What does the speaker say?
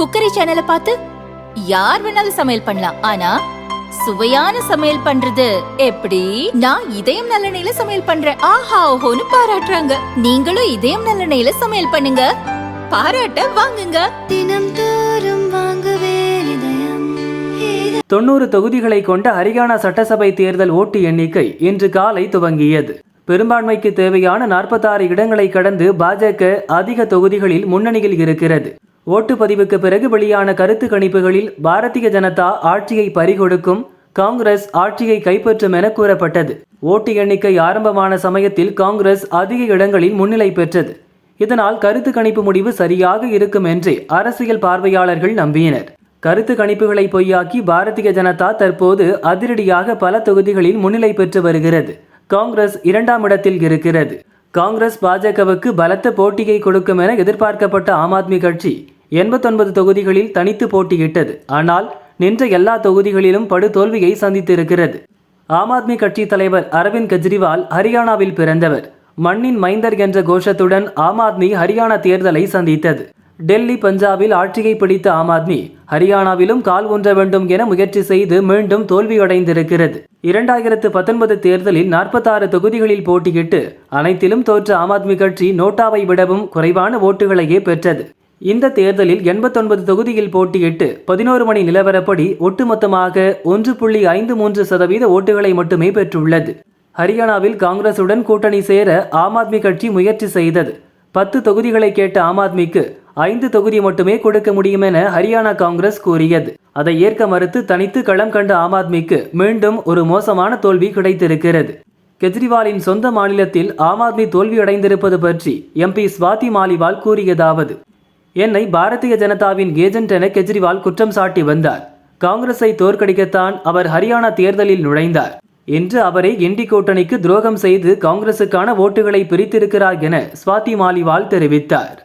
Cookery சேனலை பார்த்து யார் வேணாலும் சமையல் பண்ணலாம். ஆனா சுவையான சமையல் பண்றது எப்படி? நான் இதயம் நல்லெண்ணெயில சமையல் பண்றேன். ஆஹா ஓஹோன்னு பாராட்டுறாங்க. நீங்களும் இதயம் நல்லெண்ணெயில சமையல் பண்ணுங்க. பாராட்ட வாங்குங்க. தினம் தோறும் வாங்குவே இதயம். இதயம் தொண்ணூறு தொகுதிகளை கொண்ட ஹரியானா சட்டசபை தேர்தல் ஓட்டு எண்ணிக்கை இன்று காலை துவங்கியது. பெரும்பான்மைக்கு தேவையான நாற்பத்தாறு இடங்களை கடந்து பாஜக அதிக தொகுதிகளில் முன்னணியில் இருக்கிறது. ஓட்டுப்பதிவுக்கு பிறகு வெளியான கருத்து கணிப்புகளில் பாரதிய ஜனதா ஆட்சியை பறிகொடுக்கும் காங்கிரஸ் ஆட்சியை கைப்பற்றும் என கூறப்பட்டது. ஓட்டு எண்ணிக்கை ஆரம்பமான சமயத்தில் காங்கிரஸ் அதிக இடங்களில் முன்னிலை பெற்றது. இதனால் கருத்து கணிப்பு முடிவு சரியாக இருக்கும் என்று அரசியல் பார்வையாளர்கள் நம்பினர். கருத்து கணிப்புகளை பொய்யாக்கி பாரதிய ஜனதா தற்போது அதிரடியாக பல தொகுதிகளில் முன்னிலை பெற்று வருகிறது. காங்கிரஸ் இரண்டாம் இடத்தில் இருக்கிறது. காங்கிரஸ் பாஜகவுக்கு பலத்த போட்டியை கொடுக்கும் என எதிர்பார்க்கப்பட்ட ஆம் ஆத்மி கட்சி எண்பத்தொன்பது தொகுதிகளில் தனித்து போட்டியிட்டது. ஆனால் நின்ற எல்லா தொகுதிகளிலும் படுதோல்வியை சந்தித்திருக்கிறது. ஆம் ஆத்மி கட்சி தலைவர் அரவிந்த் கெஜ்ரிவால் ஹரியானாவில் பிறந்தவர். மண்ணின் மைந்தர் என்ற கோஷத்துடன் ஆம் ஆத்மி ஹரியானா தேர்தலை சந்தித்தது. டெல்லி பஞ்சாபில் ஆட்சியை பிடித்த ஆம் ஆத்மி ஹரியானாவிலும் கால் ஊன்ற வேண்டும் என முயற்சி செய்து மீண்டும் தோல்வியடைந்திருக்கிறது. இரண்டாயிரத்து பத்தொன்பது தேர்தலில் நாற்பத்தாறு தொகுதிகளில் போட்டியிட்டு அனைத்திலும் தோற்ற ஆம் ஆத்மி கட்சி நோட்டாவை விடவும் குறைவான ஓட்டுகளையே பெற்றது. இந்த தேர்தலில் எண்பத்தொன்பது தொகுதியில் போட்டியிட்டு பதினோரு மணி நிலவரப்படி ஒட்டுமொத்தமாக ஒன்று புள்ளி ஐந்து மூன்று சதவீத ஓட்டுகளை மட்டுமே பெற்றுள்ளது. ஹரியானாவில் காங்கிரசுடன் கூட்டணி சேர ஆம் ஆத்மி கட்சி முயற்சி செய்தது. பத்து தொகுதிகளை கேட்ட ஆம் ஆத்மிக்கு ஐந்து தொகுதி மட்டுமே கொடுக்க முடியும் என ஹரியானா காங்கிரஸ் கூறியது. அதை ஏற்க மறுத்து தனித்து களம் கண்ட ஆம் ஆத்மிக்கு மீண்டும் ஒரு மோசமான தோல்வி கிடைத்திருக்கிறது. கெஜ்ரிவாலின் சொந்த மாநிலத்தில் ஆம் ஆத்மி தோல்வியடைந்திருப்பது பற்றி எம்பி ஸ்வாதி மாலிவால் கூறியதாவது என்னை பாரதிய ஜனதாவின் ஏஜென்ட் என கெஜ்ரிவால் குற்றம் சாட்டி வந்தார். காங்கிரஸை தோற்கடிக்கத்தான் அவர் ஹரியானா தேர்தலில் நுழைந்தார். என்று அவரை இண்டி கூட்டணிக்கு துரோகம் செய்து காங்கிரசுக்கான ஓட்டுகளை பிரித்திருக்கிறார் என ஸ்வாதி மாலிவால் தெரிவித்தார்.